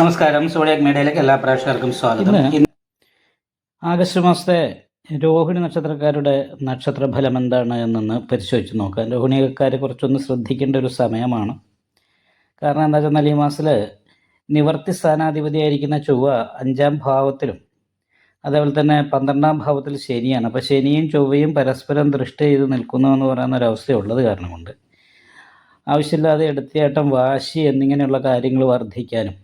നമസ്കാരം. സോഡിയാക് മീഡിയയിലേക്ക് എല്ലാ പ്രേക്ഷകർക്കും സ്വാഗതം. ആഗസ്റ്റ് മാസത്തെ രോഹിണി നക്ഷത്രക്കാരുടെ നക്ഷത്ര ഫലം എന്താണ് എന്നൊന്ന് പരിശോധിച്ച് നോക്കാം. രോഹിണിക്കാരെ കുറച്ചൊന്ന് ശ്രദ്ധിക്കേണ്ട ഒരു സമയമാണ്. കാരണം എന്താ വെച്ചാൽ ഈ മാസത്തിൽ നിവർത്തി സ്ഥാനാധിപതിയായിരിക്കുന്ന ചൊവ്വ അഞ്ചാം ഭാവത്തിലും അതേപോലെ തന്നെ പന്ത്രണ്ടാം ഭാവത്തിൽ ശനിയാണ്. അപ്പോൾ ശനിയും ചൊവ്വയും പരസ്പരം ദൃഷ്ടി ചെയ്ത് നിൽക്കുന്നു എന്ന് പറയുന്ന ഒരവസ്ഥയുള്ളത് കാരണം കൊണ്ട് ആവശ്യമില്ലാതെ എടുത്തിയാട്ടം വാശി എന്നിങ്ങനെയുള്ള കാര്യങ്ങൾ വർദ്ധിക്കാനും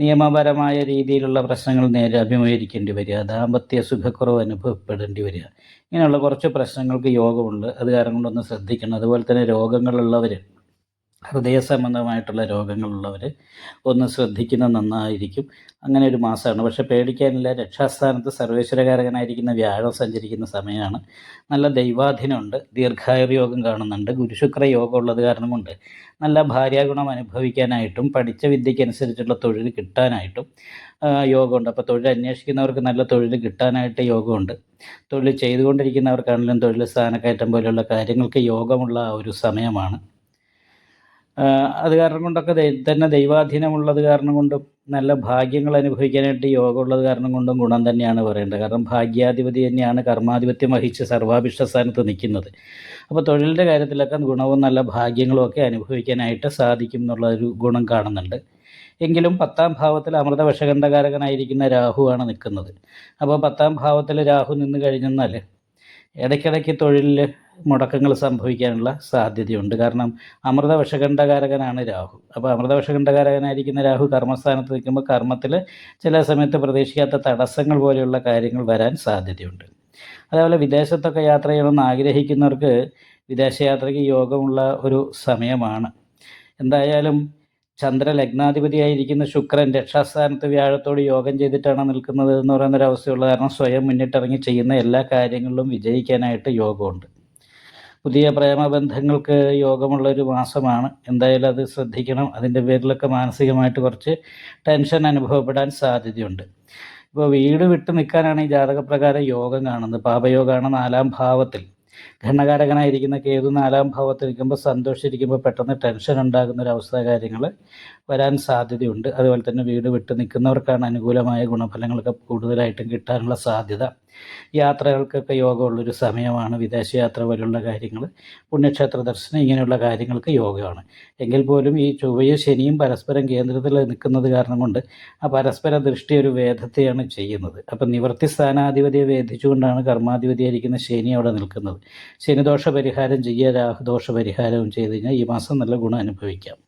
നിയമപരമായ രീതിയിലുള്ള പ്രശ്നങ്ങൾ നേരെ അഭിമുഖീകരിക്കേണ്ടി വരിക ദാമ്പത്യ സുഖക്കുറവ് അനുഭവപ്പെടേണ്ടി വരിക ഇങ്ങനെയുള്ള കുറച്ച് പ്രശ്നങ്ങൾക്ക് യോഗമുണ്ട്. അത് കാരണം കൊണ്ടൊന്ന് ശ്രദ്ധിക്കണം. അതുപോലെ തന്നെ രോഗങ്ങളുള്ളവർ ഹൃദയ സംബന്ധമായിട്ടുള്ള രോഗങ്ങളുള്ളവർ ഒന്ന് ശ്രദ്ധിക്കുന്നത് നന്നായിരിക്കും. അങ്ങനെ ഒരു മാസമാണ് പക്ഷേ പേടിക്കാനില്ല. രക്ഷാസ്ഥാനത്ത് സർവേശ്വരകാരകനായിരിക്കുന്ന വ്യാഴം സഞ്ചരിക്കുന്ന സമയമാണ്. നല്ല ദൈവാധീനമുണ്ട്. ദീർഘായുർ യോഗം കാണുന്നുണ്ട്. ഗുരുശുക്ര യോഗം ഉള്ളത് കാരണം കൊണ്ട് നല്ല ഭാര്യാഗുണം അനുഭവിക്കാനായിട്ടും പഠിച്ച വിദ്യയ്ക്കനുസരിച്ചുള്ള തൊഴിൽ കിട്ടാനായിട്ടും യോഗമുണ്ട്. അപ്പോൾ തൊഴിൽ അന്വേഷിക്കുന്നവർക്ക് നല്ല തൊഴിൽ കിട്ടാനായിട്ട് യോഗമുണ്ട്. തൊഴിൽ ചെയ്തുകൊണ്ടിരിക്കുന്നവർക്കാണെങ്കിലും തൊഴിൽ സ്ഥാനക്കയറ്റം പോലെയുള്ള കാര്യങ്ങൾക്ക് യോഗമുള്ള ഒരു സമയമാണ്. അത് കാരണം കൊണ്ടൊക്കെ തന്നെ ദൈവാധീനമുള്ളത് കാരണം കൊണ്ടും നല്ല ഭാഗ്യങ്ങൾ അനുഭവിക്കാനായിട്ട് യോഗ ഉള്ളത് കാരണം കൊണ്ടും ഗുണം തന്നെയാണ് പറയേണ്ടത്. കാരണം ഭാഗ്യാധിപതി തന്നെയാണ് കർമാധിപത്യം വഹിച്ച് സർവാഭിഷ്ട സ്ഥാനത്ത് നിൽക്കുന്നത്. അപ്പോൾ തൊഴിലിന്റെ കാര്യത്തിലൊക്കെ ഗുണവും നല്ല ഭാഗ്യങ്ങളും ഒക്കെ അനുഭവിക്കാനായിട്ട് സാധിക്കും എന്നുള്ള ഒരു ഗുണം കാണുന്നുണ്ട്. എങ്കിലും പത്താം ഭാവത്തിൽ അമൃത വിഷകണ്ഠകാരകനായിരിക്കുന്ന രാഹുവാണ് നിൽക്കുന്നത്. അപ്പോൾ പത്താം ഭാവത്തിൽ രാഹു നിന്ന് കഴിഞ്ഞെന്നാൽ ഇടയ്ക്കിടയ്ക്ക് തൊഴിൽ മുടക്കങ്ങൾ സംഭവിക്കാനുള്ള സാധ്യതയുണ്ട്. കാരണം അമൃത വിഷകണ്ഠകാരകനാണ് രാഹു. അപ്പോൾ അമൃത വിഷകണ്ഠകാരകനായിരിക്കുന്ന രാഹു കർമ്മസ്ഥാനത്ത് നിൽക്കുമ്പോൾ കർമ്മത്തിൽ ചില സമയത്ത് പ്രതീക്ഷിക്കാത്ത തടസ്സങ്ങൾ പോലെയുള്ള കാര്യങ്ങൾ വരാൻ സാധ്യതയുണ്ട്. അതേപോലെ വിദേശത്തൊക്കെ യാത്ര ചെയ്യണമെന്ന് ആഗ്രഹിക്കുന്നവർക്ക് വിദേശയാത്രയ്ക്ക് യോഗമുള്ള ഒരു സമയമാണ്. എന്തായാലും ചന്ദ്ര ലഗ്നാധിപതിയായിരിക്കുന്ന ശുക്രൻ രക്ഷാസ്ഥാനത്ത് വ്യാഴത്തോട് യോഗം ചെയ്തിട്ടാണ് നിൽക്കുന്നത് എന്ന് പറയുന്ന ഒരു അവസ്ഥയുള്ള കാരണം സ്വയം മുന്നിട്ടിറങ്ങി ചെയ്യുന്ന എല്ലാ കാര്യങ്ങളിലും വിജയിക്കാനായിട്ട് യോഗമുണ്ട്. പുതിയ പ്രേമബന്ധങ്ങൾക്ക് യോഗമുള്ള ഒരു മാസമാണ്. എന്തായാലും അത് ശ്രദ്ധിക്കണം. അതിന്റെ പേരിലൊക്കെ മാനസികമായിട്ട് കുറച്ച് ടെൻഷൻ അനുഭവപ്പെടാൻ സാധ്യതയുണ്ട്. ഇപ്പോൾ വീട് വിട്ട് നിൽക്കാനാണ് ഈ ജാതകപ്രകാരം യോഗം കാണുന്നത്. പാപയോഗമാണ് നാലാം ഭാവത്തിൽ. ഘടകാരകനായിരിക്കുന്ന കേതു നാലാം ഭാവത്തിൽ നിൽക്കുമ്പോൾ സന്തോഷിച്ചിരിക്കുമ്പോൾ പെട്ടെന്ന് ടെൻഷൻ ഉണ്ടാകുന്ന ഒരു അവസ്ഥ കാര്യങ്ങൾ വരാൻ സാധ്യതയുണ്ട്. അതുപോലെ തന്നെ വീട് വിട്ട് നിൽക്കുന്നവർക്കാണ് അനുകൂലമായ ഗുണഫലങ്ങളൊക്കെ കൂടുതലായിട്ടും കിട്ടാനുള്ള സാധ്യത. യാത്രകൾക്കൊക്കെ യോഗമുള്ളൊരു സമയമാണ്. വിദേശയാത്ര പോലുള്ള കാര്യങ്ങൾ പുണ്യക്ഷേത്ര ദർശനം ഇങ്ങനെയുള്ള കാര്യങ്ങൾക്ക് യോഗമാണ്. എങ്കിൽ പോലും ഈ ചൊവ്വയും ശനിയും പരസ്പരം കേന്ദ്രത്തിൽ നിൽക്കുന്നത് കാരണം കൊണ്ട് ആ പരസ്പര ദൃഷ്ടി ഒരു വേദത്തെയാണ് ചെയ്യുന്നത്. അപ്പം നിവർത്തി സ്ഥാനാധിപതിയെ വേദിച്ചുകൊണ്ടാണ് കർമാധിപതിയായിരിക്കുന്ന ശനി അവിടെ നിൽക്കുന്നത്. ശനിദോഷ പരിഹാരം ചെയ്യുക രാഹുദോഷ പരിഹാരവും ചെയ്ത് കഴിഞ്ഞാൽ ഈ മാസം നല്ല ഗുണം അനുഭവിക്കാം.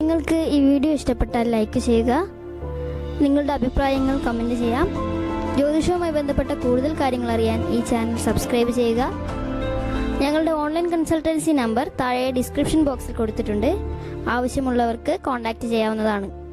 നിങ്ങൾക്ക് ഈ വീഡിയോ ഇഷ്ടപ്പെട്ടാൽ ലൈക്ക് ചെയ്യുക. നിങ്ങളുടെ അഭിപ്രായങ്ങൾ കമന്റ് ചെയ്യാം. ജ്യോതിഷവുമായി ബന്ധപ്പെട്ട കൂടുതൽ കാര്യങ്ങൾ അറിയാൻ ഈ ചാനൽ സബ്സ്ക്രൈബ് ചെയ്യുക. ഞങ്ങളുടെ ഓൺലൈൻ കൺസൾട്ടൻസി നമ്പർ താഴെ ഡിസ്ക്രിപ്ഷൻ ബോക്സിൽ കൊടുത്തിട്ടുണ്ട്. ആവശ്യമുള്ളവർക്ക് കോൺടാക്റ്റ് ചെയ്യാവുന്നതാണ്.